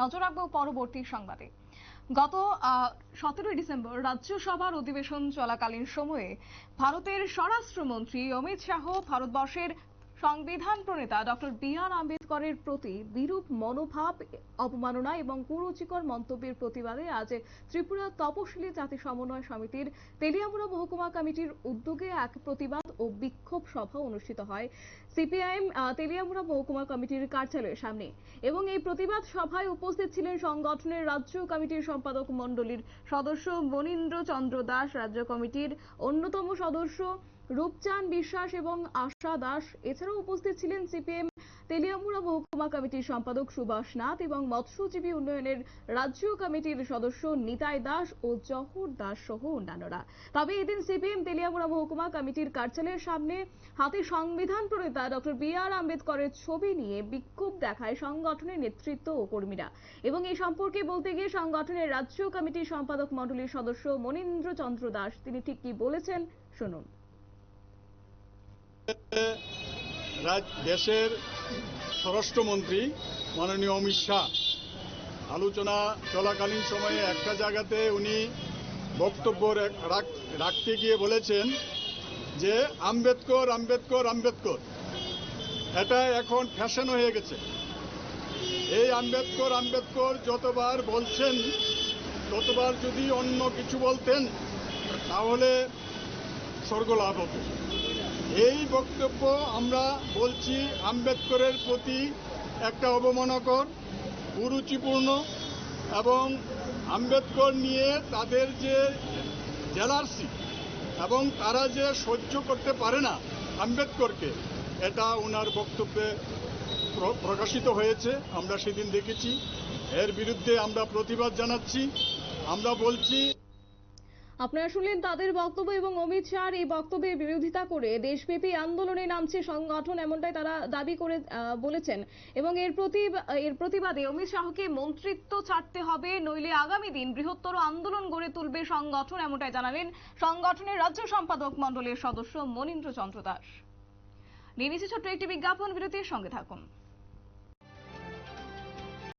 নজর রাখব পরবর্তী সংবাদে। গত সতেরোই ডিসেম্বর রাজ্যসভার অধিবেশন চলাকালীন সময়ে ভারতের স্বরাষ্ট্রমন্ত্রী অমিত শাহ ভারতবর্ষের সংবিধান প্রণেতা ডক্টর বি আর আম্বেদকরের প্রতি বিরূপ মনোভাব, অবমাননা এবং কুরুচিকর মন্তব্যের প্রতিবাদে আজ ত্রিপুরা তপশিলি জাতি সমন্বয় সমিতির তেলিয়ামুড়া মহকুমা কমিটির উদ্যোগে এক প্রতিবাদ ও বিক্ষোভ সভা অনুষ্ঠিত হয়। সিপিআইএম তেলিয়ামুড়া মহকুমা কমিটির কার্যালয়ের সামনে এবং এই প্রতিবাদ সভায় উপস্থিত ছিলেন সংগঠনের রাজ্য কমিটির সম্পাদক মণ্ডলীর সদস্য মনীন্দ্র চন্দ্র দাস, রাজ্য কমিটির অন্যতম সদস্য রূপচাঁদ বিশ্বাস এবং আশা দাস। এছাড়াও উপস্থিত ছিলেন সিপিএম তেলিয়ামুড়া মহকুমা কমিটির সম্পাদক সুভাষ নাথ এবং মৎস্যজীবী উন্নয়নের রাজ্য কমিটির সদস্য নিতাই দাস ও জহর দাস সহ অন্যান্যরা। তবে এদিন সিপিএম তেলিয়ামুড়া মহকুমা কমিটির কার্যালয়ের সামনে হাতে সংবিধান প্রণেতা ডক্টর বি আর আম্বেদকরের ছবি নিয়ে বিক্ষোভ দেখায় সংগঠনের নেতৃত্ব ও কর্মীরা। এবং এই সম্পর্কে বলতে গিয়ে সংগঠনের রাজ্য কমিটির সম্পাদক মণ্ডলীর সদস্য মনীন্দ্র চন্দ্র দাস, তিনি ঠিক কি বলেছেন, শুনুন। দেশের স্বরাষ্ট্রমন্ত্রী মাননীয় অমিত শাহ। আলোচনা চলাকালীন সময়ে একটা জায়গাতে উনি বক্তব্য রাখ- রাখ- রাখতে গিয়ে বলেছেন যে, আম্বেদকর আম্বেদকর আম্বেদকর। এটা এখন ফ্যাশন হয়ে গেছে। এই আম্বেদকর আম্বেদকর যতবার বলছেন, ততবার যদি অন্য কিছু বলতেন, তাহলে স্বর্গ লাভ হতো। এই বক্তব্য আমরা বলছি আম্বেদকরের প্রতি একটা অবমানকর কুরুচিপূর্ণ এবং আম্বেদকর নিয়ে তাদের যে জেলার্সি এবং তারা যে সহ্য করতে পারে না আম্বেদকরকে, এটা ওনার বক্তব্যে প্র- প্রকাশিত হয়েছে। আমরা সেদিন দেখেছি। এর বিরুদ্ধে আমরা প্রতিবাদ জানাচ্ছি। আমরা বলছি আপনারা শুনলেন তাদের বক্তব্য এবং অমিত শাহর এই বক্তব্যের বিরোধিতা করে দেশব্যাপী আন্দোলনে নামছে সংগঠন, এমনটাই তারা দাবি করে বলেছেন। এবং এর প্রতি, এর প্রতিবাদে অমিত শাহকে মন্ত্রিত্ব ছাড়তে হবে, নইলে আগামী দিন বৃহত্তর আন্দোলন গড়ে তুলবে সংগঠন, এমনটাই জানালেন সংগঠনের রাজ্য সম্পাদক মণ্ডলের সদস্য মনীন্দ্র চন্দ্র দাস। নিয়ে নিচ্ছে ছোট্ট একটি বিজ্ঞাপন বিরতির সঙ্গে থাকুন।